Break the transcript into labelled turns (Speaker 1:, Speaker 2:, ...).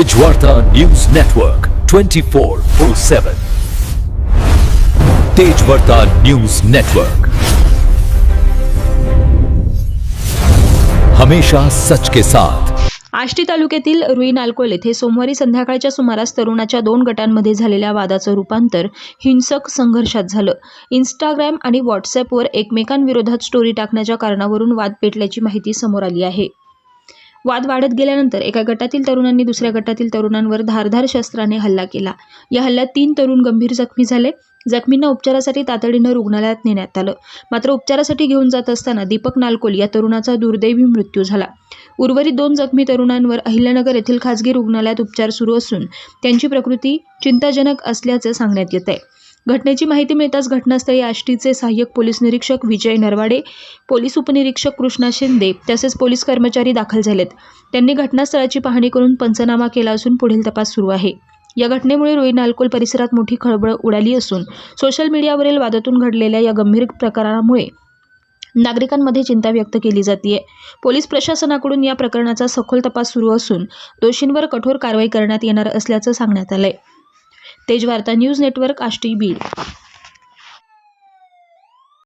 Speaker 1: Tejwarta News Network 24/7 Tejwarta news network हमेशा सच के साथ.
Speaker 2: आष्टी तालुक्यातील रुई नालकोल येथे सोमवारी संध्याकाळच्या सुमारास तरुणाच्या दोन गटांमध्ये झालेल्या वादाचं रूपांतर हिंसक संघर्षात झालं. इंस्टाग्राम आणि व्हॉट्सअपवर एकमेकांविरोधात स्टोरी टाकण्याच्या कारणावरून वाद पेटल्याची माहिती समोर आली आहे. वाद वाढत गेल्यानंतर एका गटातील तरुणांनी दुसऱ्या गटातील तरुणांवर धारधार शस्त्राने हल्ला केला. या हल्ल्यात तीन तरुण गंभीर जखमी झाले. जखमींना उपचारासाठी तातडीनं रुग्णालयात नेण्यात आलं. मात्र उपचारासाठी घेऊन जात असताना दीपक नालकोल या तरुणाचा दुर्दैवी मृत्यू झाला. उर्वरित दोन जखमी तरुणांवर अहिल्यानगर येथील खासगी रुग्णालयात उपचार सुरू असून त्यांची प्रकृती चिंताजनक असल्याचं सांगण्यात येत आहे घटनेची माहिती मिळताच घटनास्थळी आष्टीचे सहाय्यक पोलीस निरीक्षक विजय नरवाडे पोलीस उपनिरीक्षक कृष्णा शिंदे तसेच पोलीस कर्मचारी दाखल झालेत. त्यांनी घटनास्थळाची पाहणी करून पंचनामा केला असून पुढील तपास सुरू आहे. या घटनेमुळे रोई नालकोल परिसरात मोठी खळबळ उडाली असून सोशल मीडियावरील वादातून घडलेल्या या गंभीर प्रकारामुळे नागरिकांमध्ये चिंता व्यक्त केली जाते पोलीस प्रशासनाकडून या प्रकरणाचा सखोल तपास सुरू असून दोषींवर कठोर कारवाई करण्यात येणार असल्याचं सांगण्यात आलंय. तेज वार्ता न्यूज नेटवर्क आष्टी बीड.